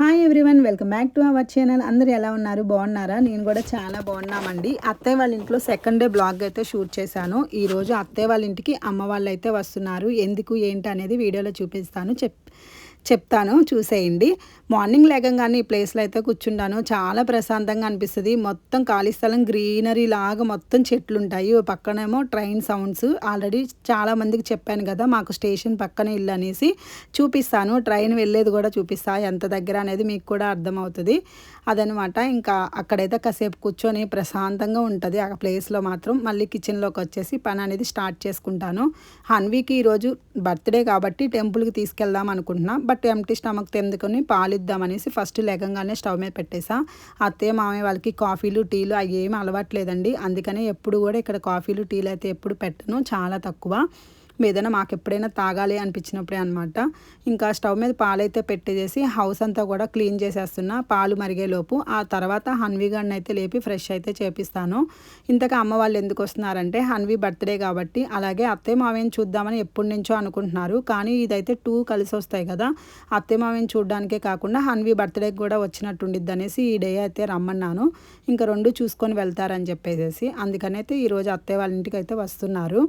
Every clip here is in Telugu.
Hi everyone welcome back to our channel అందరు ఎలా ఉన్నారు? బాగున్నారా? నేను కూడా చాలా బాగున్నామండి. అత్తయ్య వాళ్ళ ఇంట్లో సెకండ్ డే బ్లాగ్ అయితే షూట్ చేశాను. ఈరోజు అత్తయ్య వాళ్ళ ఇంటికి అమ్మ వాళ్ళు అయితే వస్తున్నారు. ఎందుకు ఏంటి అనేది వీడియోలో చూపిస్తాను. చెప్ చెప్తాను. చూసేయండి. మార్నింగ్ లేకంగానే ఈ ప్లేస్లో అయితే కూర్చుంటాను. చాలా ప్రశాంతంగా అనిపిస్తుంది. మొత్తం ఖాళీ స్థలం గ్రీనరీ లాగా మొత్తం చెట్లు ఉంటాయి పక్కనేమో ట్రైన్ సౌండ్స్. ఆల్రెడీ చాలా మందికి చెప్పాను కదా మాకు స్టేషన్ పక్కనే ఇల్లు అనేసి. చూపిస్తాను. ట్రైన్ వెళ్ళేది కూడా చూపిస్తా. ఎంత దగ్గర అనేది మీకు కూడా అర్థమవుతుంది. అదనమాట. ఇంకా అక్కడైతే కాసేపు కూర్చొని ప్రశాంతంగా ఉంటుంది. ఆ ప్లేస్లో మాత్రం మళ్ళీ కిచెన్లోకి వచ్చేసి పని అనేది స్టార్ట్ చేసుకుంటాను. హన్వీకి ఈరోజు బర్త్డే కాబట్టి టెంపుల్కి తీసుకెళ్దాం అనుకుంటున్నా. బట్ ఎంటీ స్టమక్ తెందుకొని చేద్దామనేసి ఫస్ట్ లేకంగానే స్టవ్ మీద పెట్టేసా. అత్తయ్య మామయ్య వాళ్ళకి కాఫీలు టీలు అవి ఏమి అలవాట్లేదండి. అందుకనే ఎప్పుడు కూడా ఇక్కడ కాఫీలు టీలు అయితే ఎప్పుడు పెట్టను. చాలా తక్కువ. ఏదైనా మాకు ఎప్పుడైనా తాగాలి అనిపించినప్పుడే అనమాట ఇంకా స్టవ్ మీద పాలైతే పెట్టేసి హౌస్ అంతా కూడా క్లీన్ చేసేస్తున్నా. పాలు మరిగేలోపు ఆ తర్వాత హన్వీ గడిని అయితే లేపి ఫ్రెష్ అయితే చేపిస్తాను. ఇంతక అమ్మ వాళ్ళు ఎందుకు వస్తున్నారంటే హన్వీ బర్త్డే కాబట్టి అలాగే అత్తయ్య మావేం చూద్దామని ఎప్పటి నుంచో అనుకుంటున్నారు. కానీ ఇదైతే టూ కలిసి వస్తాయి కదా. అత్తయ్య మావేని చూడడానికే కాకుండా హన్వీ బర్త్డేకి కూడా వచ్చినట్టుండిద్ది అనేసి ఈ డే అయితే రమ్మన్నాను. ఇంకా రెండు చూసుకొని వెళ్తారని చెప్పేసి అందుకనైతే ఈరోజు అత్తయ్య వాళ్ళ ఇంటికి అయితే వస్తున్నారు.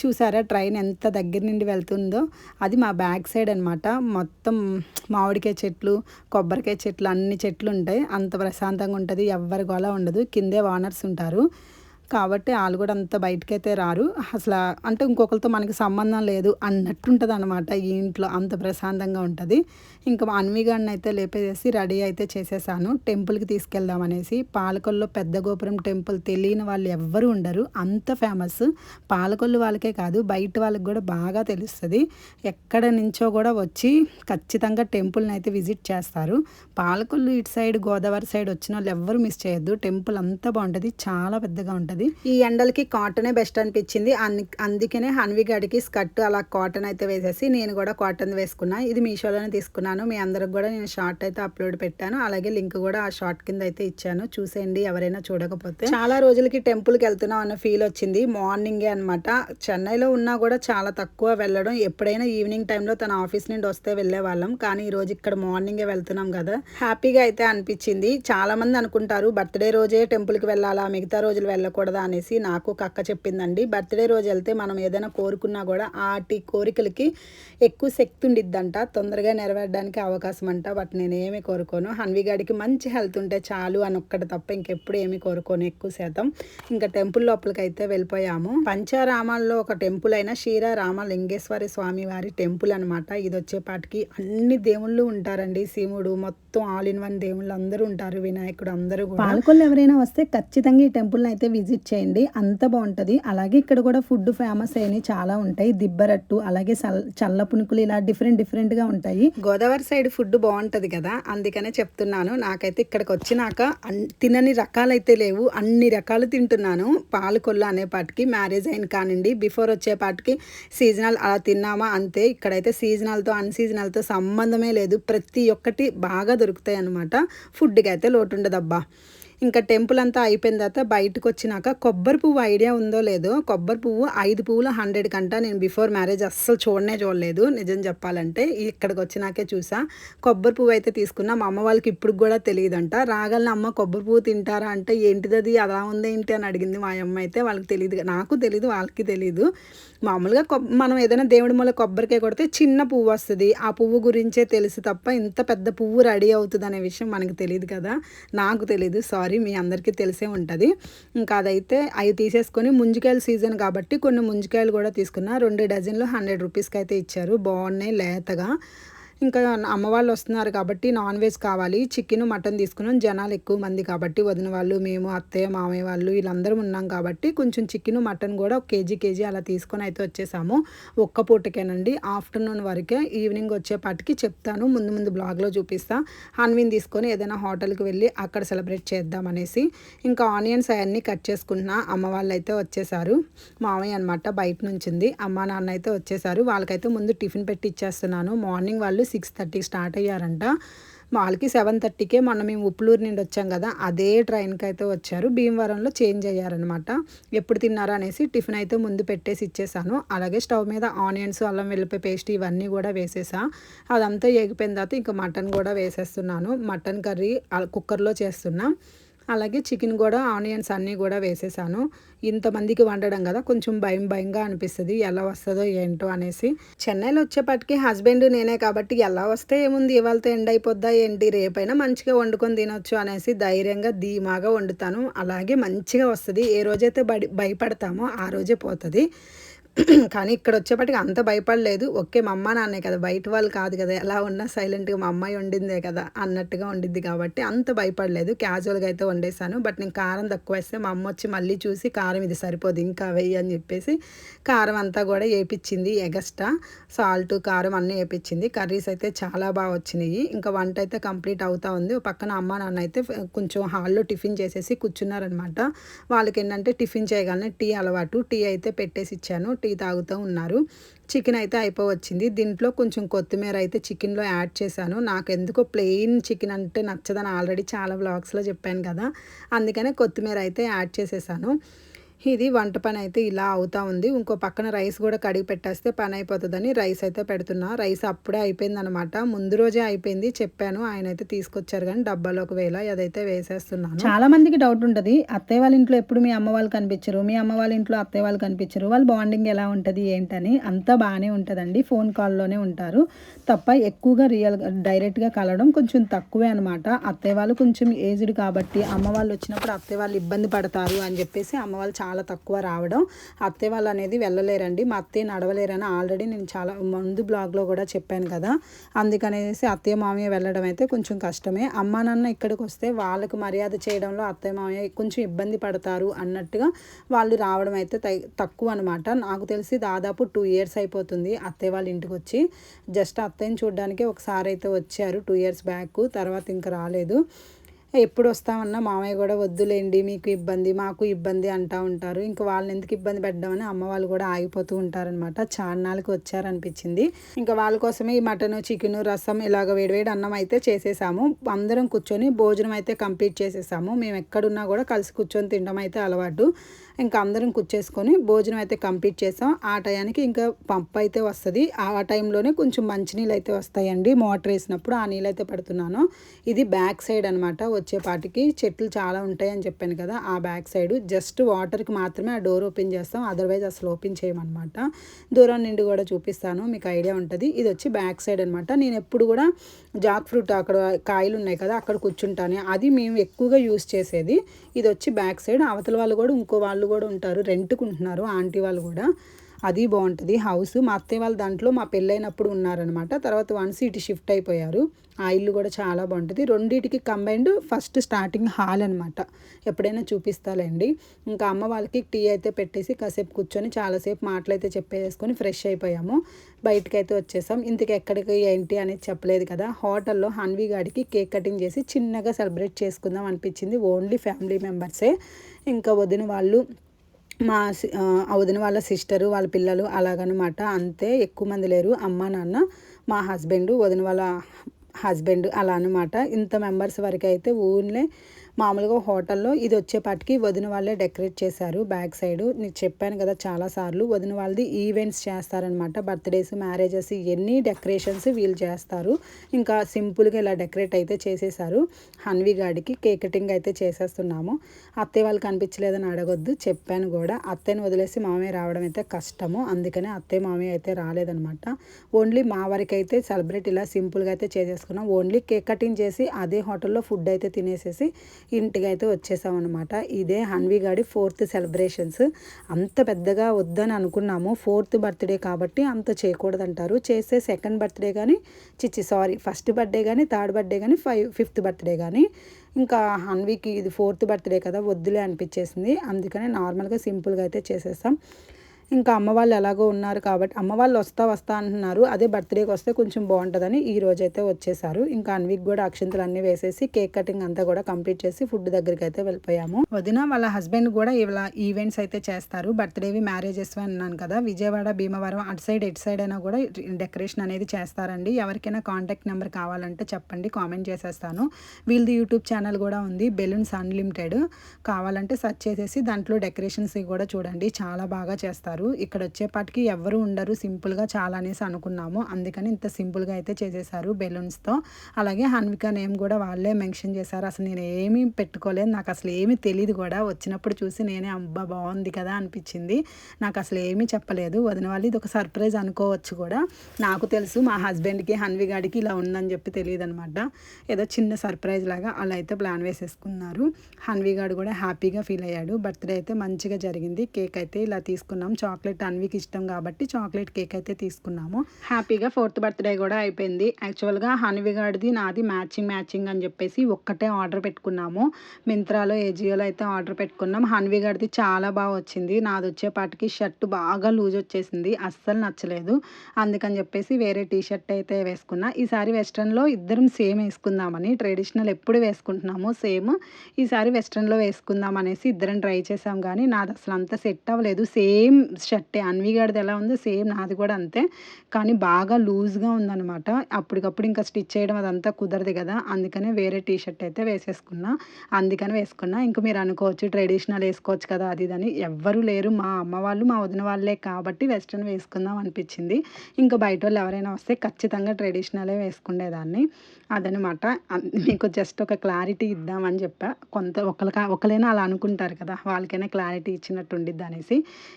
చూసారా ట్రైన్ ఎంత దగ్గర నుండి వెళ్తుందో? అది మా బ్యాక్ సైడ్ అనమాట మొత్తం మామిడికాయ చెట్లు కొబ్బరికాయ చెట్లు అన్ని చెట్లు ఉంటాయి. అంత ప్రశాంతంగా ఉంటుంది. ఎవ్వరి గోల ఉండదు. కిందే వానర్స్ ఉంటారు. కాబట్టి వాళ్ళు కూడా అంత బయటకైతే రారు. అసలు అంటే ఇంకొకరితో మనకి సంబంధం లేదు అన్నట్టుంటుంది అనమాట ఈ ఇంట్లో అంత ప్రశాంతంగా ఉంటుంది. ఇంకా అన్విగాడిని అయితే లేపేసి రెడీ అయితే చేసేసాను. టెంపుల్కి తీసుకెళ్దామనేసి పాలకొల్లో పెద్ద గోపురం టెంపుల్ తెలియని వాళ్ళు ఎవ్వరు ఉండరు. అంత ఫేమస్. పాలకొల్లు వాళ్ళకే కాదు బయట వాళ్ళకి కూడా బాగా తెలుస్తుంది. ఎక్కడ నుంచో కూడా వచ్చి ఖచ్చితంగా టెంపుల్ని అయితే విజిట్ చేస్తారు. పాలకొల్లు ఇటు సైడ్ గోదావరి సైడ్ వచ్చిన వాళ్ళు ఎవ్వరు మిస్ చేయొద్దు. టెంపుల్ అంతా బాగుంటుంది చాలా పెద్దగా ఉంటుంది. ఈ ఎండలకి కాటనే బెస్ట్ అనిపించింది. అందుకనే హన్వి గడికి స్కర్ట్ అలా కాటన్ అయితే వేసేసి నేను కూడా కాటన్ వేసుకున్నా. ఇది మీషోలోనే తీసుకున్నాను. మీ అందరికి కూడా నేను షార్ట్ అయితే అప్లోడ్ పెట్టాను. అలాగే లింక్ కూడా ఆ షార్ట్ కింద అయితే ఇచ్చాను. చూసేయండి ఎవరైనా చూడకపోతే. చాలా రోజులకి టెంపుల్కి వెళ్తున్నాం అన్న ఫీల్ వచ్చింది. మార్నింగే అనమాట చెన్నైలో ఉన్నా కూడా చాలా తక్కువ వెళ్ళడం. ఎప్పుడైనా ఈవినింగ్ టైంలో తన ఆఫీస్ నుండి వస్తే వెళ్ళే వాళ్ళం కానీ ఈరోజు ఇక్కడ మార్నింగే వెళ్తున్నాం కదా. హ్యాపీగా అయితే అనిపించింది. చాలా మంది అనుకుంటారు బర్త్డే రోజే టెంపుల్కి వెళ్ళాలా మిగతా రోజులు వెళ్ళకూడదు అనేసి నాకు కక్క చెప్పిందండి. బర్త్డే రోజు వెళ్తే మనం ఏదైనా కోరుకున్నా కూడా ఆటి కోరికలకి ఎక్కువ శక్తి ఉండిద్దంట. తొందరగా నెరవేరడానికి అవకాశం అంట బట్ నేను ఏమి కోరుకోను హన్విగాడికి మంచి హెల్త్ ఉంటే చాలు అని ఒక్కటి తప్ప ఇంకెప్పుడు ఏమి కోరుకోను ఎక్కువ శాతం. ఇంకా టెంపుల్ లోపలికి అయితే వెళ్ళిపోయాము. పంచారామాల్లో ఒక టెంపుల్ అయిన క్షీర రామలింగేశ్వరి స్వామి వారి టెంపుల్ అనమాట ఇది వచ్చేపాటికి అన్ని దేవుళ్ళు ఉంటారండి. శివుడు మొత్తం ఆల్ ఇన్ వన్ దేవుళ్ళు అందరూ ఉంటారు వినాయకుడు అందరూ కూడా. పాలకొల్లు ఎవరైనా వస్తే ఖచ్చితంగా ఈ టెంపుల్ని అయితే విజిట్ చేయండి. అంత బాగుంటుంది. అలాగే ఇక్కడ కూడా ఫుడ్ ఫేమస్ అయినవి చాలా ఉంటాయి. దిబ్బరట్టు అలాగే చల్ల పునుకులు ఇలా డిఫరెంట్ డిఫరెంట్గా ఉంటాయి. గోదావరి సైడ్ ఫుడ్ బాగుంటుంది కదా అందుకనే చెప్తున్నాను. నాకైతే ఇక్కడికి వచ్చినాక తినని రకాలైతే లేవు. అన్ని రకాలు తింటున్నాను. పాలకొల్లు అనేపాటికి మ్యారేజ్ అయిన కానివ్వండి బిఫోర్ వచ్చేపాటికి సీజనల్ అలా తిన్నామా అంతే. ఇక్కడైతే సీజనల్తో అన్సీజనల్తో సంబంధమే లేదు. ప్రతి ఒక్కటి బాగా దొరుకుతాయి అనమాట ఫుడ్కి అయితే లోటు ఉండదబ్బా ఇంకా టెంపుల్ అంతా అయిపోయిన తర్వాత బయటకు వచ్చినాక కొబ్బరి పువ్వు ఐడియా ఉందో లేదో కొబ్బరి పువ్వు ఐదు పువ్వులు హండ్రెడ్ కంట నేను బిఫోర్ మ్యారేజ్ అస్సలు చూడనే చూడలేదు నిజం చెప్పాలంటే. ఇక్కడికి వచ్చినాకే చూసా. కొబ్బరి పువ్వు అయితే తీసుకున్నా మా అమ్మ వాళ్ళకి ఇప్పుడు కూడా తెలియదంట. రాగలన అమ్మ కొబ్బరి పువ్వు తింటారా? అంటే ఏంటిది అది? అలా ఉంది ఏంటి? అని అడిగింది మా అమ్మ అయితే. వాళ్ళకి తెలియదు నాకు తెలియదు వాళ్ళకి తెలియదు మామూలుగా కొబ్ మనం ఏదైనా దేవుడి మూల కొబ్బరికాయ కొడితే చిన్న పువ్వు వస్తుంది. ఆ పువ్వు గురించే తెలుసు తప్ప ఇంత పెద్ద పువ్వు రెడీ అవుతుంది అనే విషయం మనకు తెలియదు కదా. నాకు తెలియదు సారీ మీ అందరికీ తెలిసే ఉంటుంది. ఇంకా అదైతే అవి తీసేసుకొని ముంజికాయల సీజన్ కాబట్టి కొన్ని ముంజికాయలు కూడా తీసుకున్నా. రెండు డజన్లు హండ్రెడ్ రూపీస్కి అయితే ఇచ్చారు. బాగున్నాయి లేతగా. ఇంకా అమ్మ వాళ్ళు వస్తున్నారు కాబట్టి నాన్ వెజ్ కావాలి. చికెన్ మటన్ తీసుకున్నాం. జనాలు ఎక్కువ మంది కాబట్టి వదిన వాళ్ళు మేము అత్తయ్య మామయ్య వాళ్ళు వీళ్ళందరం ఉన్నాం కాబట్టి కొంచెం చికెన్ మటన్ కూడా ఒక కేజీ కేజీ అలా తీసుకొని అయితే వచ్చేసాము. ఒక్క పూటకేనండి. ఆఫ్టర్నూన్ వరకే ఈవినింగ్ వచ్చేపాటికి చెప్తాను. ముందు ముందు బ్లాగ్లో చూపిస్తా. హన్విన్ తీసుకొని ఏదైనా హోటల్కి వెళ్ళి అక్కడ సెలబ్రేట్ చేద్దామనేసి ఇంకా ఆనియన్స్ అవన్నీ కట్ చేసుకుంటున్నా. అమ్మ వాళ్ళు అయితే వచ్చేసారు. మామయ్య అనమాట బయట నుంచింది. అమ్మ నాన్న అయితే వచ్చేసారు. వాళ్ళకైతే ముందు టిఫిన్ పెట్టి ఇచ్చేస్తున్నాను. మార్నింగ్ వాళ్ళు సిక్స్ థర్టీకి స్టార్ట్ అయ్యారంట. వాళ్ళకి సెవెన్ థర్టీకే మొన్న మేము ఉప్పులూరు నుండి వచ్చాం కదా అదే ట్రైన్కి అయితే వచ్చారు. భీమవరంలో చేంజ్ అయ్యారనమాట ఎప్పుడు తిన్నారా అనేసి టిఫిన్ అయితే ముందు పెట్టేసి ఇచ్చేసాను. అలాగే స్టవ్ మీద ఆనియన్స్ అల్లం వెల్లిపాయ పేస్ట్ ఇవన్నీ కూడా వేసేసా. అదంతా ఎగిపోయిన తర్వాత ఇంకా మటన్ కూడా వేసేస్తున్నాను. మటన్ కర్రీ కుక్కర్లో చేస్తున్నా. అలాగే చికెన్ కూడా ఆనియన్స్ అన్నీ కూడా వేసేసాను. ఇంతమందికి వండడం కదా కొంచెం భయం భయంగా అనిపిస్తుంది. ఎలా వస్తుందో ఏంటో అనేసి. చెన్నైలో వచ్చేపటికి హస్బెండ్ నేనే కాబట్టి ఎలా వస్తే ఏముంది ఇవాళతో ఎండ్ అయిపోద్దా ఏంటి రేపైనా మంచిగా వండుకొని తినొచ్చు అనేసి ధైర్యంగా ధీమాగా వండుతాను. అలాగే మంచిగా వస్తుంది. ఏ రోజైతే బడి భయపడతామో ఆ రోజే పోతుంది. కానీ ఇక్కడ వచ్చేప్పటికి అంత భయపడలేదు. ఓకే మా అమ్మ నాన్నే కదా బయట వాళ్ళు కాదు కదా ఎలా ఉన్నా సైలెంట్గా మా అమ్మాయి వండిందే కదా అన్నట్టుగా వండిద్ది కాబట్టి అంత భయపడలేదు. క్యాజువల్గా అయితే వండేసాను బట్ నేను కారం తక్కువ వేస్తే మా అమ్మ వచ్చి మళ్ళీ చూసి కారం ఇది సరిపోదు ఇంకా వెయ్యి అని చెప్పేసి కారం అంతా కూడా వేపించింది ఎగస్ట్రా సాల్ట్ కారం అన్నీ వేపించింది కర్రీస్ అయితే చాలా బాగా వచ్చినాయి. ఇంకా వంట అయితే కంప్లీట్ అవుతా ఉంది. పక్కన అమ్మ నాన్న అయితే కొంచెం హాల్లో టిఫిన్ చేసేసి కూర్చున్నారనమాట వాళ్ళకి ఏంటంటే టిఫిన్ చేయగానే టీ అలవాటు. టీ అయితే పెట్టేసి ఇచ్చాను. టీ తాగుతూ ఉన్నారు. చికెన్ అయితే అయిపోవచ్చింది. దీంట్లో కొంచెం కొత్తిమీర అయితే చికెన్లో యాడ్ చేశాను. నాకు ఎందుకో ప్లెయిన్ చికెన్ అంటే నచ్చదని ఆల్రెడీ చాలా బ్లాగ్స్లో చెప్పాను కదా. అందుకనే కొత్తిమీర అయితే యాడ్ చేసేసాను. ఇది వంట పని అయితే ఇలా అవుతా ఉంది. ఇంకో పక్కన రైస్ కూడా కడిగి పెట్టేస్తే పని అయిపోతుందని రైస్ అయితే పెడుతున్నా. రైస్ అప్పుడే అయిపోయింది అనమాట ముందు రోజే అయిపోయింది చెప్పాను. ఆయన అయితే తీసుకొచ్చారు కానీ డబ్బాలో ఒకవేళ అదైతే వేసేస్తున్నాను. చాలా మందికి డౌట్ ఉంటుంది. అత్తయ్య వాళ్ళ ఇంట్లో ఎప్పుడు మీ అమ్మ వాళ్ళు కనిపించరు. మీ అమ్మ వాళ్ళ ఇంట్లో అత్తయ్య వాళ్ళు కనిపించరు. వాళ్ళ బాండింగ్ ఎలా ఉంటుంది ఏంటని అంతా బాగానే ఉంటుందండి. ఫోన్ కాల్లోనే ఉంటారు. తప్ప ఎక్కువగా రియల్ డైరెక్ట్గా కలవడం కొంచెం తక్కువే అనమాట అత్తయ్య వాళ్ళు కొంచెం ఏజ్డ్ కాబట్టి అమ్మ వాళ్ళు వచ్చినప్పుడు అత్తయ్య వాళ్ళు ఇబ్బంది పడతారు అని చెప్పేసి అమ్మ వాళ్ళు చాలా చాలా తక్కువ రావడం. అత్తయ్య వాళ్ళు అనేది వెళ్ళలేరండి. మా అత్తయ్య నడవలేరని ఆల్రెడీ నేను చాలా ముందు బ్లాగ్లో కూడా చెప్పాను కదా. అందుకనేసి అత్తయ్య మామయ్య వెళ్ళడం అయితే కొంచెం కష్టమే. అమ్మ నాన్న ఇక్కడికి వస్తే వాళ్ళకు మర్యాద చేయడంలో అత్తయ్య మామయ్య కొంచెం ఇబ్బంది పడతారు అన్నట్టుగా వాళ్ళు రావడం అయితే తక్కువ అనమాట నాకు తెలిసి దాదాపు టూ ఇయర్స్ అయిపోతుంది అత్తయ్య వాళ్ళ ఇంటికి వచ్చి. జస్ట్ అత్తయ్యని చూడడానికి ఒకసారి అయితే వచ్చారు టూ ఇయర్స్ బ్యాక్. తర్వాత ఇంకా రాలేదు. ఎప్పుడు వస్తామన్నా మామయ్య కూడా వద్దులేండి మీకు ఇబ్బంది మాకు ఇబ్బంది అంటూ ఉంటారు. ఇంకా వాళ్ళని ఎందుకు ఇబ్బంది పెట్టామని అమ్మ వాళ్ళు కూడా ఆగిపోతూ ఉంటారనమాట చాన్నాళ్ళకి వచ్చారనిపించింది. ఇంకా వాళ్ళ కోసమే ఈ మటన్ చికెన్ రసం ఇలాగ వేడివేడి అన్నం అయితే చేసేసాము. అందరం కూర్చొని భోజనం అయితే కంప్లీట్ చేసేసాము. మేము ఎక్కడున్నా కూడా కలిసి కూర్చొని తినడం అయితే అలవాటు. ఇంకా అందరం కూర్చేసుకొని భోజనం అయితే కంప్లీట్ చేసాం. ఆ టయానికి ఇంకా పంప్ అయితే వస్తుంది. ఆ టైంలోనే కొంచెం మంచినీళ్ళు అయితే వస్తాయండి. మోటార్ వేసినప్పుడు ఆ నీళ్ళు అయితే పెడుతున్నాను. ఇది బ్యాక్ సైడ్ అనమాట వచ్చేపాటికి చెట్లు చాలా ఉంటాయి అని చెప్పాను కదా ఆ బ్యాక్ సైడ్. జస్ట్ వాటర్కి మాత్రమే ఆ డోర్ ఓపెన్ చేస్తాం. అదర్వైజ్ అసలు ఓపెన్ చేయమన్నమాట దూరం నుండి కూడా చూపిస్తాను మీకు ఐడియా ఉంటుంది. ఇది వచ్చి బ్యాక్ సైడ్ అనమాట నేను ఎప్పుడు కూడా జాక్ ఫ్రూట్ అక్కడ కాయలు ఉన్నాయి కదా అక్కడ కూర్చుంటాను. అది మేము ఎక్కువగా యూస్ చేసేది. ఇది వచ్చి బ్యాక్ సైడ్. అవతల వాళ్ళు కూడా ఇంకో వాళ్ళు కూడా ఉంటారు. రెంట్కుంటున్నారు ఆంటీ వాళ్ళు కూడా. అది బాగుంటుంది. హౌస్ మా అత్తయ్య వాళ్ళ దాంట్లో మా పెళ్ళైనప్పుడు ఉన్నారనమాట. తర్వాత వన్స్ ఇటు షిఫ్ట్ అయిపోయారు. ఆ ఇల్లు కూడా చాలా బాగుంటుంది. రెండింటికి కంబైన్డ్ ఫస్ట్ స్టార్టింగ్ హాల్ అనమాట. ఎప్పుడైనా చూపిస్తాలండి. ఇంకా అమ్మ వాళ్ళకి టీ అయితే పెట్టేసి కాసేపు కూర్చొని చాలాసేపు మాటలు అయితే చెప్పేసుకొని ఫ్రెష్ అయిపోయాము. బయటకు అయితే వచ్చేసాం. ఇంతకు ఎక్కడికి ఏంటి అనేది చెప్పలేదు కదా. హోటల్లో హన్వీ గాడికి కేక్ కటింగ్ చేసి చిన్నగా సెలబ్రేట్ చేసుకుందాం అనిపించింది. ఓన్లీ ఫ్యామిలీ మెంబర్సే. ఇంకా వదిన వాళ్ళు మా సి- వదిన వాళ్ళ సిస్టరు వాళ్ళ పిల్లలు అలాగనమాట. అంతే ఎక్కువ మంది లేరు. అమ్మ నాన్న మా హస్బెండ్ వదిన వాళ్ళ హస్బెండ్ అలా అనమాట. ఇంత మెంబర్స్ వరకు అయితే ఊర్లే మామూలుగా హోటల్లో ఇది వచ్చేపాటికి వదిన వాళ్ళే డెకరేట్ చేశారు. బ్యాక్ సైడ్ నేను చెప్పాను కదా చాలాసార్లు వదిన వాళ్ళది ఈవెంట్స్ చేస్తారనమాట బర్త్డేస్ మ్యారేజెస్ ఎన్ని డెకరేషన్స్ వీళ్ళు చేస్తారు. ఇంకా సింపుల్గా ఇలా డెకరేట్ అయితే చేసేసారు. హన్వి గాడికి కేక్ కటింగ్ అయితే చేసేస్తున్నాము. అత్తయ్య వాళ్ళు కనిపించలేదని అడగొద్దు చెప్పాను కూడా. అత్తయ్యని వదిలేసి మామయ్య రావడం అయితే కష్టము. అందుకనే అత్తయ్య మామయ్య అయితే రాలేదనమాట ఓన్లీ మా వరకు అయితే సెలబ్రేట్ ఇలా సింపుల్గా అయితే చేసేసుకున్నాం. ఓన్లీ కేక్ కటింగ్ చేసి అదే హోటల్లో ఫుడ్ అయితే తినేసేసి ఇంటికి అయితే వచ్చేసాం అనమాట ఇదే హన్వి గాడి ఫోర్త్ సెలబ్రేషన్స్. అంత పెద్దగా వద్దని అనుకున్నాము. ఫోర్త్ బర్త్డే కాబట్టి అంత చేయకూడదంటారు. చేస్తే సెకండ్ బర్త్డే కానీ చిచ్చి సారీ ఫస్ట్ బర్త్డే కానీ థర్డ్ బర్త్డే కానీ ఫైవ్ ఫిఫ్త్ బర్త్డే కానీ ఇంకా హన్వీకి ఇది ఫోర్త్ బర్త్డే కదా వద్దులే అనిపించేసింది. అందుకనే నార్మల్గా సింపుల్గా అయితే చేసేస్తాం. ఇంకా అమ్మ వాళ్ళు ఎలాగో ఉన్నారు కాబట్టి అమ్మ వాళ్ళు వస్తా వస్తా అంటున్నారు. అదే బర్త్డేకి వస్తే కొంచెం బాగుంటుందని ఈ రోజైతే వచ్చేసారు. ఇంకా అన్విక్ కూడా అక్షంతలు అన్నీ వేసేసి కేక్ కటింగ్ అంతా కూడా కంప్లీట్ చేసి ఫుడ్ దగ్గరికి అయితే వెళ్ళిపోయాము. వదిన వాళ్ళ హస్బెండ్ కూడా ఇలా ఈవెంట్స్ అయితే చేస్తారు. బర్త్డేవి మ్యారేజెస్ అన్నాను కదా. విజయవాడ భీమవరం అటు సైడ్ ఎటు సైడ్ అయినా కూడా డెకరేషన్ అనేది చేస్తారండి. ఎవరికైనా కాంటాక్ట్ నెంబర్ కావాలంటే చెప్పండి కామెంట్ చేసేస్తాను. వీళ్ళది యూట్యూబ్ ఛానల్ కూడా ఉంది బెలూన్స్ అన్లిమిటెడ్ కావాలంటే సెర్చ్ చేసేసి దాంట్లో డెకరేషన్స్ కూడా చూడండి. చాలా బాగా చేస్తారు. ఇక్కడ వచ్చేపాటికి ఎవరు ఉండరు. సింపుల్గా చాలా అనేసి అనుకున్నాము. అందుకని ఇంత సింపుల్గా అయితే చేసేసారు బెలూన్స్తో. అలాగే హన్విక నేమ్ కూడా వాళ్ళే మెన్షన్ చేశారు. అసలు నేను ఏమీ పెట్టుకోలేదు. నాకు అసలు ఏమీ తెలియదు కూడా. వచ్చినప్పుడు చూసి నేనే అబ్బా బాగుంది కదా అనిపించింది. నాకు అసలు ఏమీ చెప్పలేదు. వదిన వాళ్ళు ఇది ఒక సర్ప్రైజ్ అనుకోవచ్చు కూడా. నాకు తెలుసు మా హస్బెండ్కి హన్వి గాడికి ఇలా ఉందని చెప్పి తెలియదు అనమాట ఏదో చిన్న సర్ప్రైజ్ లాగా అలా అయితే ప్లాన్ వేసేసుకున్నారు. హన్వి గాడు కూడా హ్యాపీగా ఫీల్ అయ్యాడు. బర్త్డే అయితే మంచిగా జరిగింది. కేక్ అయితే ఇలా తీసుకున్నాం. చాక్లెట్ అన్వికి ఇష్టం కాబట్టి చాక్లెట్ కేక్ అయితే తీసుకున్నాము. హ్యాపీగా ఫోర్త్ బర్త్డే కూడా అయిపోయింది. యాక్చువల్గా హన్విగాడిది నాది మ్యాచింగ్ మ్యాచింగ్ అని చెప్పేసి ఒక్కటే ఆర్డర్ పెట్టుకున్నాము. మింత్రాలో ఏజియోలో అయితే ఆర్డర్ పెట్టుకున్నాం. హన్విగాడిది చాలా బాగా వచ్చింది. నాది వచ్చేపాటికి షర్ట్ బాగా లూజ్ వచ్చేసింది. అస్సలు నచ్చలేదు. అందుకని చెప్పేసి వేరే టీ షర్ట్ అయితే వేసుకున్నా. ఈసారి వెస్ట్రన్లో ఇద్దరం సేమ్ వేసుకుందామని ట్రెడిషనల్ ఎప్పుడు వేసుకుంటున్నాము సేమ్. ఈసారి వెస్ట్రన్లో వేసుకుందాం అనేసి ఇద్దరం ట్రై చేసాం కానీ నాది అసలు అంత సెట్ అవ్వలేదు. సేమ్ షర్టే. అన్విగాడిది ఎలా ఉందో సేమ్ నాది కూడా అంతే. కానీ బాగా లూజ్గా ఉందన్నమాట. అప్పటికప్పుడు ఇంకా స్టిచ్ చేయడం అదంతా కుదరదు కదా. అందుకనే వేరే టీ షర్ట్ అయితే వేసేసుకున్నా. అందుకని వేసుకున్నా. ఇంకా మీరు అనుకోవచ్చు ట్రెడిషనల్ వేసుకోవచ్చు కదా అది ఇదని ఎవ్వరు లేరు. మా అమ్మ వాళ్ళు మా వదిన వాళ్ళే కాబట్టి వెస్ట్రన్ వేసుకుందాం అనిపించింది. ఇంకా బయట వాళ్ళు ఎవరైనా వస్తే ఖచ్చితంగా ట్రెడిషనలే వేసుకునేదాన్ని అదనమాట మీకు జస్ట్ ఒక క్లారిటీ ఇద్దామని చెప్పా. కొంత ఒకరికా ఒకరైనా అలా అనుకుంటారు కదా. వాళ్ళకైనా క్లారిటీ ఇచ్చినట్టు ఉండిద్ది అనేసి.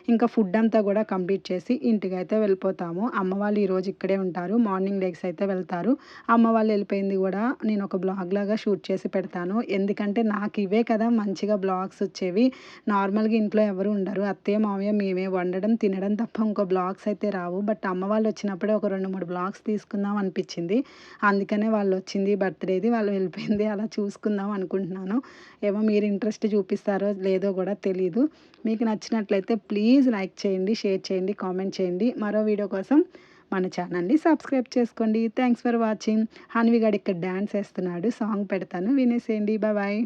ఇంకా ఫుడ్ ఫుడ్ అంతా కూడా కంప్లీట్ చేసి ఇంటికి అయితే వెళ్ళిపోతాము. అమ్మ వాళ్ళు ఈరోజు ఇక్కడే ఉంటారు. మార్నింగ్ లెగ్స్ అయితే వెళ్తారు. అమ్మ వాళ్ళు వెళ్ళిపోయింది కూడా నేను ఒక బ్లాగ్ లాగా షూట్ చేసి పెడతాను. ఎందుకంటే నాకు ఇవే కదా మంచిగా బ్లాగ్స్ వచ్చేవి. నార్మల్గా ఇంట్లో ఎవరు ఉండరు. అత్తయ్య మామయ్య మేమే వండడం తినడం తప్ప ఇంకో బ్లాగ్స్ అయితే రావు. బట్ అమ్మ వాళ్ళు వచ్చినప్పుడే ఒక రెండు మూడు బ్లాగ్స్ తీసుకుందాం అనిపించింది. అందుకనే వాళ్ళు వచ్చింది బర్త్డేది వాళ్ళు వెళ్ళిపోయింది. అలా చూసుకుందాం అనుకుంటున్నాను. ఏమో మీరు ఇంట్రెస్ట్ చూపిస్తారో లేదో కూడా తెలీదు. మీకు నచ్చినట్లయితే ప్లీజ్ లైక్ చేయండి షేర్ చేయండి కామెంట్ చేయండి మరో వీడియో కోసం మన ఛానల్ని సబ్స్క్రైబ్ చేసుకోండి థ్యాంక్స్ ఫర్ వాచింగ్ హన్విగాడు ఇక్కడ డ్యాన్స్ వేస్తున్నాడు సాంగ్ పెడతాను వినేసేయండి బాయ్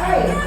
Hey!